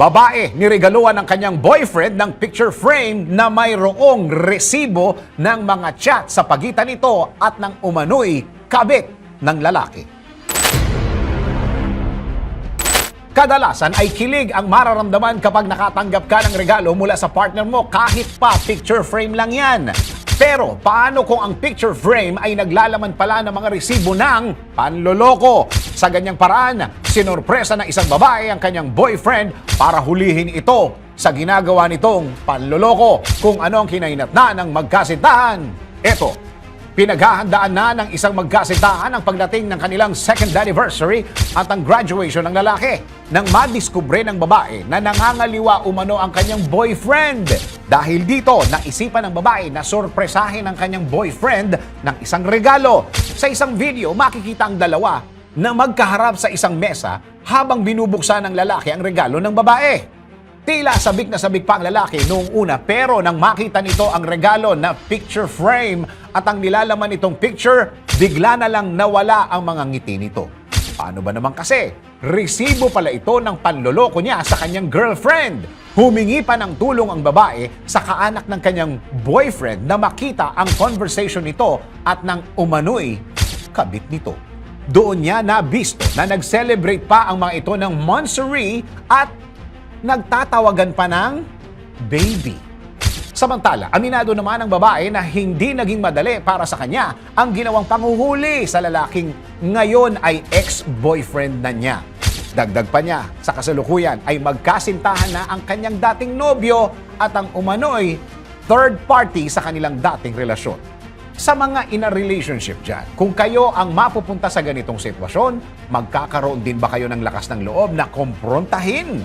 Babae, niregaluhan ng kanyang boyfriend ng picture frame na mayroong resibo ng mga chat sa pagitan nito at ng umano'y kabit ng lalaki. Kadalasan ay kilig ang mararamdaman kapag nakatanggap ka ng regalo mula sa partner mo kahit pa picture frame lang yan. Pero paano kung ang picture frame ay naglalaman pala ng mga resibo ng panloloko? Sa ganyang paraan, sinorpresa ng isang babae ang kanyang boyfriend para hulihin ito sa ginagawa nitong panloloko. Kung ano ang kinainatna ng magkasintahan. Ito, Pinaghahandaan na ng isang magkasintahan ang pagdating ng kanilang second anniversary at ang graduation ng lalaki nang madiskubre ng babae na nangangaliwa umano ang kanyang boyfriend. Dahil dito, naisipan ng babae na sorpresahin ang kanyang boyfriend ng isang regalo. Sa isang video, makikita ang dalawa na magkaharap sa isang mesa habang binubuksan ng lalaki ang regalo ng babae. Tila sabik na sabik pa ang lalaki noong una pero nang makita nito ang regalo na picture frame at ang nilalaman nitong picture, bigla na lang nawala ang mga ngiti nito. Paano ba naman kasi? Resibo pala ito ng panloloko niya sa kanyang girlfriend. Humingi pa ng tulong ang babae sa kaanak ng kanyang boyfriend na makita ang conversation nito at ng umano'y kabit nito. Doon niya nabisto na nag-celebrate pa ang mga ito ng monstery at nagtatawagan pa ng baby. Samantala, aminado naman ang babae na hindi naging madali para sa kanya ang ginawang panguhuli sa lalaking ngayon ay ex-boyfriend na niya. Dagdag pa niya, sa kasalukuyan ay magkasintahan na ang kanyang dating nobyo at ang umano'y third party sa kanilang dating relasyon. Sa mga in a relationship dyan, kung kayo ang mapupunta sa ganitong sitwasyon, magkakaroon din ba kayo ng lakas ng loob na komprontahin